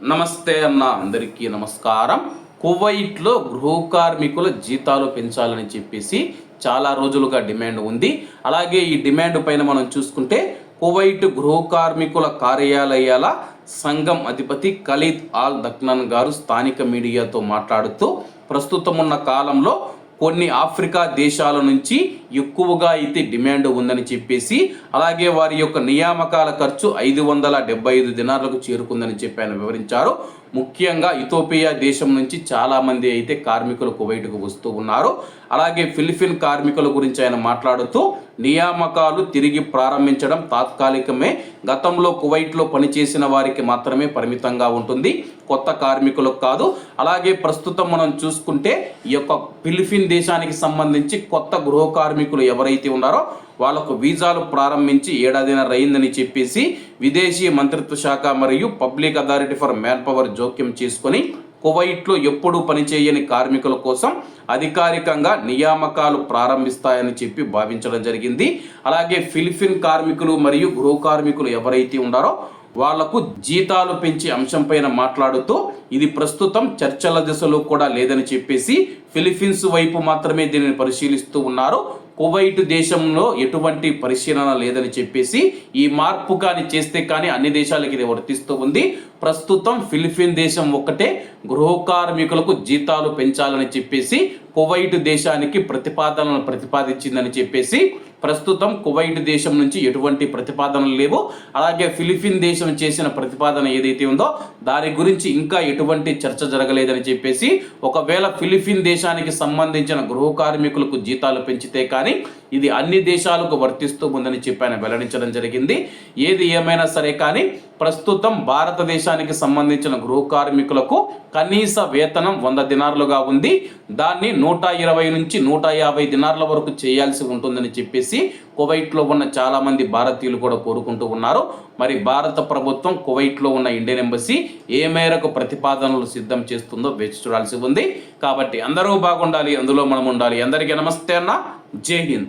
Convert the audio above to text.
నమస్తే అన్న అందరికీ నమస్కారం. కువైట్లో గృహ కార్మికుల జీతాలు పెంచాలని చెప్పేసి చాలా రోజులుగా డిమాండ్ ఉంది. అలాగే ఈ డిమాండ్ పైన మనం చూసుకుంటే కువైట్ గృహ కార్మికుల కార్యాలయాల సంఘం అధిపతి ఖలీద్ ఆల్ దక్నన్ గారు స్థానిక మీడియాతో మాట్లాడుతూ ప్రస్తుతం ఉన్న కాలంలో కొన్ని ఆఫ్రికా దేశాల నుంచి ఎక్కువగా అయితే డిమాండ్ ఉందని చెప్పేసి అలాగే వారి యొక్క నియామకాల ఖర్చు ఐదు వందల డెబ్బై ఐదు దినాలకు చేరుకుందని చెప్పి ఆయన వివరించారు. ముఖ్యంగా ఇథోపియా దేశం నుంచి చాలామంది అయితే కార్మికులు కువైట్కు వస్తూ ఉన్నారు. అలాగే ఫిలిపిన్ కార్మికుల గురించి ఆయన మాట్లాడుతూ నియామకాలు తిరిగి ప్రారంభించడం తాత్కాలికమే. గతంలో కువైట్లో పనిచేసిన వారికి మాత్రమే పరిమితంగా ఉంటుంది. కొత్త కార్మికులకు కాదు. అలాగే ప్రస్తుతం మనం చూసుకుంటే ఈ యొక్క ఫిలిపిన్ దేశానికి సంబంధించి కొత్త గృహ కార్మికులు కార్మికులు ఎవరైతే ఉన్నారో వాళ్ళకు వీసాలు ప్రారంభించి ఏడాదిన్నర అయిందని చెప్పేసి విదేశీ మంత్రిత్వ శాఖ మరియు public authority for man power జోక్యం చేసుకొని కువైట్లో ఎప్పుడూ పనిచేయని కార్మికుల కోసం అధికారికంగా నియామకాలు ప్రారంభిస్తాయని చెప్పి భావించడం జరిగింది. అలాగే ఫిలిపిన్ కార్మికులు మరియు గృహ కార్మికులు ఎవరైతే ఉన్నారో వాళ్ళకు జీతాలు పెంచే అంశంపైన మాట్లాడుతూ ఇది ప్రస్తుతం చర్చల దశలో కూడా లేదని చెప్పేసి ఫిలిపీన్స్ వైపు మాత్రమే దీనిని పరిశీలిస్తూ ఉన్నారు. కువైట్ దేశంలో ఎటువంటి పరిశీలన లేదని చెప్పేసి ఈ మార్పు కానీ చేస్తే కానీ అన్ని దేశాలకి ఇది వర్తిస్తూ ఉంది. ప్రస్తుతం ఫిలిపిన్ దేశం ఒక్కటే గృహ కార్మికులకు జీతాలు పెంచాలని చెప్పేసి కువైట్ దేశానికి ప్రతిపాదనలు ప్రతిపాదించిందని చెప్పేసి ప్రస్తుతం కువైట్ దేశం నుంచి ఎటువంటి ప్రతిపాదనలు లేవు. అలాగే ఫిలిపిన్ దేశం చేసిన ప్రతిపాదన ఏదైతే ఉందో దాని గురించి ఇంకా ఎటువంటి చర్చ జరగలేదని చెప్పేసి ఒకవేళ ఫిలిపిన్ దేశానికి సంబంధించిన గృహ కార్మికులకు జీతాలు పెంచితే కానీ ఇది అన్ని దేశాలకు వర్తిస్తూ ఉందని చెప్పి ఆయన వెల్లడించడం జరిగింది. ఏది ఏమైనా సరే కానీ ప్రస్తుతం భారతదేశానికి సంబంధించిన గృహ కార్మికులకు కనీస వేతనం వంద దినారులుగా ఉంది. దాన్ని నూట ఇరవై నుంచి నూట యాభై దినార్ల వరకు చేయాల్సి ఉంటుందని చెప్పేసి కువైట్లో ఉన్న చాలామంది భారతీయులు కూడా కోరుకుంటూ ఉన్నారు. మరి భారత ప్రభుత్వం కువైట్లో ఉన్న ఇండియన్ ఎంబసీ ఏ మేరకు ప్రతిపాదనలు సిద్ధం చేస్తుందో వేచి చూడాల్సి ఉంది. కాబట్టి అందరూ బాగుండాలి అందులో మనం ఉండాలి అందరికీ నమస్తే అన్న. జై హింద్.